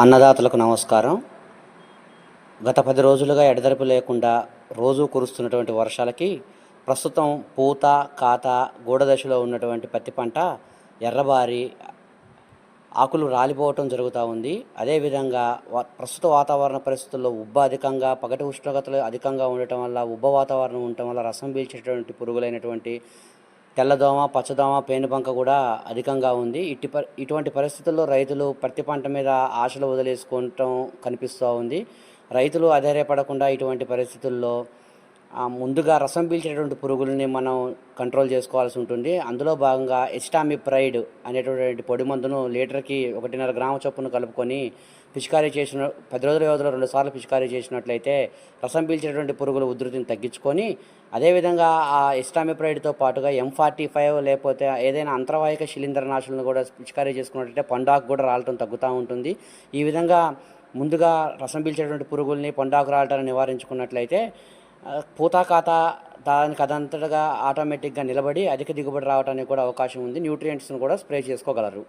అన్నదాతలకు నమస్కారం. గత పది రోజులుగా ఎడతెరపి లేకుండా రోజు కురుస్తున్నటువంటి వర్షాలకి ప్రస్తుతం పూత కాత గూడ దశలో ఉన్నటువంటి పత్తి పంట ఎర్రబారి ఆకులు రాలిపోవటం జరుగుతూ ఉంది. అదేవిధంగా ప్రస్తుత వాతావరణ పరిస్థితుల్లో ఉబ్బ అధికంగా పగటి ఉష్ణోగ్రతలు అధికంగా ఉండటం వల్ల ఉబ్బ వాతావరణం ఉండటం వల్ల రసం పీల్చేటువంటి పురుగులైనటువంటి తెల్లదోమ పచ్చదోమ పేనుబంక కూడా అధికంగా ఉంది. ఇట్టి ప ఇటువంటి పరిస్థితుల్లో రైతులు పత్తి పంట మీద ఆశలు వదిలేసుకోవటం కనిపిస్తూ ఉంది. రైతులు అధైర్యపడకుండా ఇటువంటి పరిస్థితుల్లో ముందుగా రసం పీల్చేటువంటి పురుగుల్ని మనం కంట్రోల్ చేసుకోవాల్సి ఉంటుంది. అందులో భాగంగా ఎస్టామిప్రైడ్ అనేటువంటి పొడి మందును లీటర్కి ఒకటిన్నర గ్రామ చొప్పున కలుపుకొని పిచికారీ చేసిన పది రోజుల వ్యవధిలో రెండు సార్లు పిచికారీ చేసినట్లయితే రసం పీల్చేటువంటి పురుగుల ఉధృతిని తగ్గించుకొని అదేవిధంగా ఆ ఎస్టామిప్రైడ్తో పాటుగా ఎం ఫార్టీ ఫైవ్ లేకపోతే ఏదైనా అంతర్వాహిక శిలీంద్రనాశులను కూడా పిచికారీ చేసుకున్నట్లయితే పండాకు కూడా రాలటం తగ్గుతూ ఉంటుంది. ఈ విధంగా ముందుగా రసం పీల్చేటువంటి పురుగుల్ని పొండాకు రాలటాన్ని నివారించుకున్నట్లయితే ఆ, పూతా దానికి అదంతటగా ఆటోమేటిక్గా నిలబడి అధిక దిగుబడి రావడానికి కూడా అవకాశం ఉంది. న్యూట్రియంట్స్ని కూడా స్ప్రే చేసుకోగలరు.